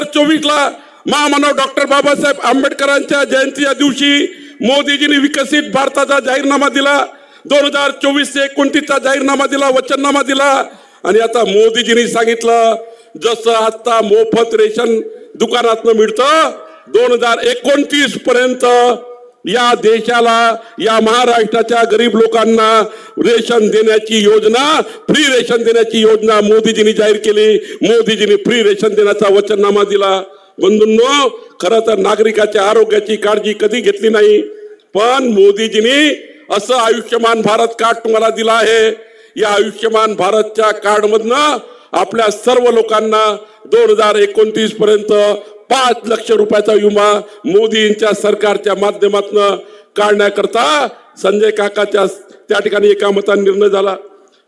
हजार चोवीसला महामानव डॉक्टर बाबासाहेब आंबेडकरांच्या जयंतीच्या दिवशी मोदीजींनी विकसित भारताचा जाहीरनामा दिला. दोन हजार चोवीस ते एकोणतीसचा जाहीरनामा दिला वचननामा दिला. आणि आता मोदीजींनी सांगितलं जसं आता मोफत रेशन दुकानातनं मिळतं दोन हजार एकोणतीस पर्यंत या देशाला या महाराष्ट्राच्या गरीब लोकांना रेशन देण्याची योजना फ्री रेशन देण्याची योजना मोदीजींनी जाहीर केली. मोदीजींनी फ्री रेशन देण्याचा वचननामा दिला. बंधूंनो खरं तर नागरिकाच्या आरोग्याची काळजी कधी घेतली नाही पण मोदीजींनी असं आयुष्यमान भारत कार्ड तुम्हाला दिलं आहे. या आयुष्यमान भारतच्या कार्डमधनं आपल्या सर्व लोकांना दोन हजार एकोणतीस पर्यंत पाच लक्ष रुपयाचा विमा मोदींच्या सरकारच्या माध्यमातून काढण्याकरता संजय काकाच्या त्या ठिकाणी एका मताने निर्णय झाला.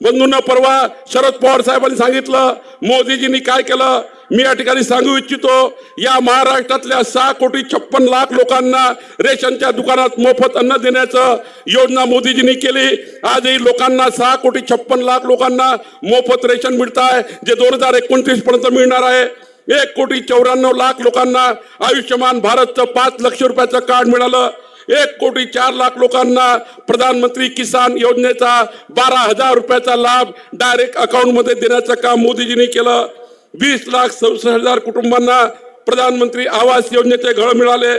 बंधूंना परवा शरद पवार साहेबांनी सांगितलं मोदीजींनी काय केलं? मी या ठिकाणी सांगू इच्छितो या महाराष्ट्रातल्या सहा कोटी छप्पन लाख लोकांना रेशनच्या दुकानात मोफत अन्न देण्याचं योजना मोदीजींनी केली. आजही लोकांना सहा कोटी छप्पन लाख लोकांना मोफत रेशन मिळत आहे जे दोन हजार एकोणतीस पर्यंत मिळणार आहे. एक कोटी चौऱ्याण्णव लाख लोकांना आयुष्यमान भारतचं पाच लक्ष रुपयाचं कार्ड मिळालं. एक कोटी चार लाख लोकांना प्रधानमंत्री किसान योजनेचा बारा हजार रुपयाचा लाभ डायरेक्ट अकाउंटमध्ये देण्याचं काम मोदीजींनी केलं. वीस लाख सदुसष्ट हजार कुटुंबांना प्रधानमंत्री आवास योजनेचे घर मिळाले.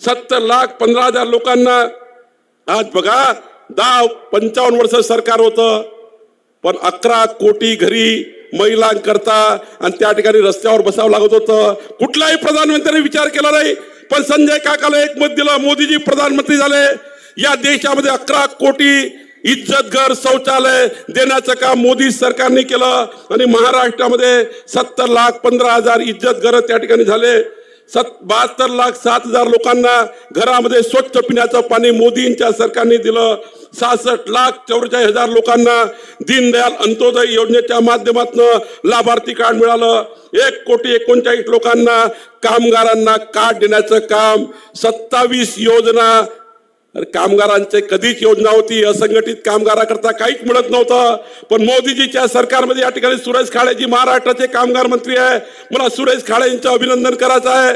सत्तर लाख पंधरा हजार लोकांना आज बघा दहा पंचावन्न वर्ष सरकार होतं. पण अकरा कोटी घरी महिलांकरता आणि त्या ठिकाणी रस्त्यावर बसावं लागत होतं. कुठलाही प्रधानमंत्र्यांनी विचार केला नाही पण संजय काकाला एक मत दिलं मोदीजी प्रधानमंत्री झाले. या देशामध्ये अकरा कोटी इज्जत घर शौचालय देण्याचं काम मोदी सरकारने केलं आणि महाराष्ट्रामध्ये सत्तर लाख पंधरा हजार इज्जत घर त्या ठिकाणी झाले. सत बहात्तर लाख सात हजार लोकांना घरामध्ये स्वच्छ पिण्याचं पाणी मोदींच्या सरकारने दिलं. सहासष्ट लाख चौवेचाळीस हजार लोकांना दीनदयाल अंत्योदय योजनेच्या माध्यमातून लाभार्थी कार्ड मिळालं. एक कोटी एकोणचाळीस लोकांना कामगारांना कार्ड देण्याचं काम. सत्तावीस योजना अरे कामगारांचे कधीच योजना होती असंघटित कामगाराकरता काहीच मिळत नव्हतं. पण मोदीजीच्या सरकारमध्ये या ठिकाणी सुरेश खाडेजी महाराष्ट्राचे कामगार मंत्री आहे मला सुरेश खाडे यांचं अभिनंदन करायचं आहे.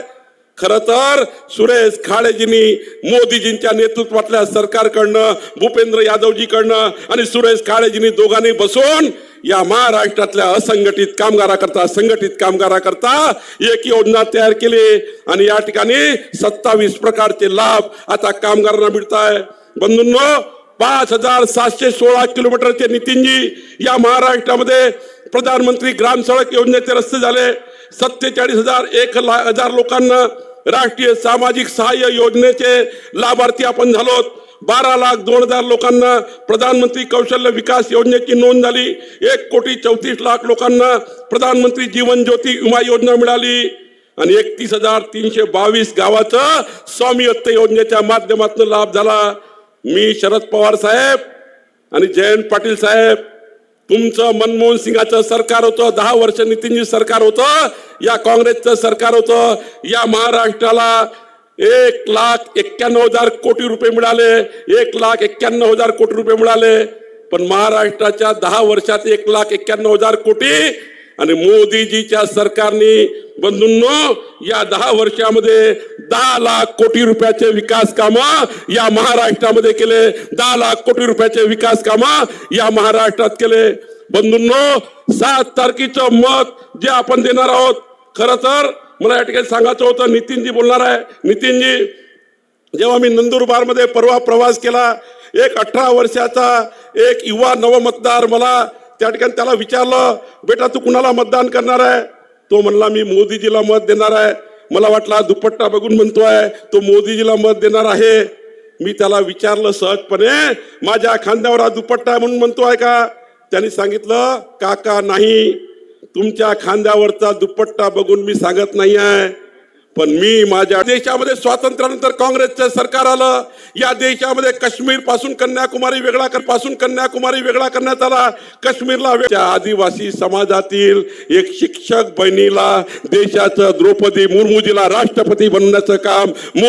खरं तर सुरेश खाडेजींनी मोदीजींच्या नेतृत्वातल्या सरकारकडनं भूपेंद्र यादवजीकडनं आणि सुरेश खाडेजींनी दोघांनी बसून या महाराष्ट्रातल्या असंघटित कामगाराकरता संघटित कामगाराकरता एक योजना तयार केली. आणि या ठिकाणी सत्तावीस प्रकारचे लाभ आता कामगारांना मिळत आहे बंधूंनो पाच हजार सातशे सोळा किलोमीटरचे नितीनजी या महाराष्ट्रामध्ये प्रधानमंत्री ग्राम सडक योजनेचे रस्ते झाले. सत्तेचाळीस हजार एक ला हजार लोकांना राष्ट्रीय सामाजिक सहाय्य योजनेचे लाभार्थी आपण झालोत. बारा लाख दोन हजार लोकांना प्रधानमंत्री कौशल्य विकास योजनेची नोंद झाली. एक कोटी चौतीस लाख लोकांना प्रधानमंत्री जीवन ज्योती विमा योजना मिळाली. आणि एकतीस हजार तीनशे बावीस गावाचं स्वामित्व योजनेच्या माध्यमातून लाभ झाला. मी शरद पवार साहेब आणि जयंत पाटील साहेब तुमचं मनमोहन सिंगाचं सरकार होतं दहा वर्ष नितीनजी सरकार होतं या काँग्रेसचं सरकार होतं या महाराष्ट्राला एक लाख एक्क्याण्णव हजार कोटी रुपये मिळाले. एक लाख एक्क्याण्णव हजार कोटी रुपये मिळाले. पण महाराष्ट्राच्या दहा वर्षात एक लाख एक्क्याण्णव हजार कोटी आणि मोदीजीच्या सरकारने बंधूंनो या दहा वर्षामध्ये दहा लाख कोटी रुपयाचे विकास कामं या महाराष्ट्रामध्ये केले. दहा लाख कोटी रुपयाचे विकास कामं या महाराष्ट्रात केले. बंधूंनो सात तारखेचं मत जे आपण देणार आहोत खर तर मला या ठिकाणी सांगायचं होतं नितीनजी बोलणार आहे. नितीनजी जेव्हा मी नंदुरबारमध्ये परवा प्रवास केला एक अठरा वर्षाचा एक युवा नवमतदार मला त्या ठिकाणी त्याला विचारलं बेटा तू कुणाला मतदान करणार आहे? तो म्हणला मी मोदीजीला मत देणार आहे. मला वाटला दुपट्टा बघून म्हणतोय तो मोदीजीला मत देणार आहे. मी त्याला विचारलं सहजपणे माझ्या खांद्यावर हा दुपट्टा आहे म्हणून आहे का? त्यांनी सांगितलं काका नाही. तुमच्या खांद्यावरचा दुपट्टा बघून मी सांगत नाही आहे पण मी माझ्या देशामध्ये स्वातंत्र्यानंतर काँग्रेसचं सरकार आलं. या देशामध्ये काश्मीरपासून कन्याकुमारी वेगळा कर पासून कन्याकुमारी वेगळा करण्यात आला. काश्मीरला त्या आदिवासी समाजातील एक शिक्षक बहिणीला देशाचं द्रौपदी मुर्मूजीला राष्ट्रपती बनवण्याचं काम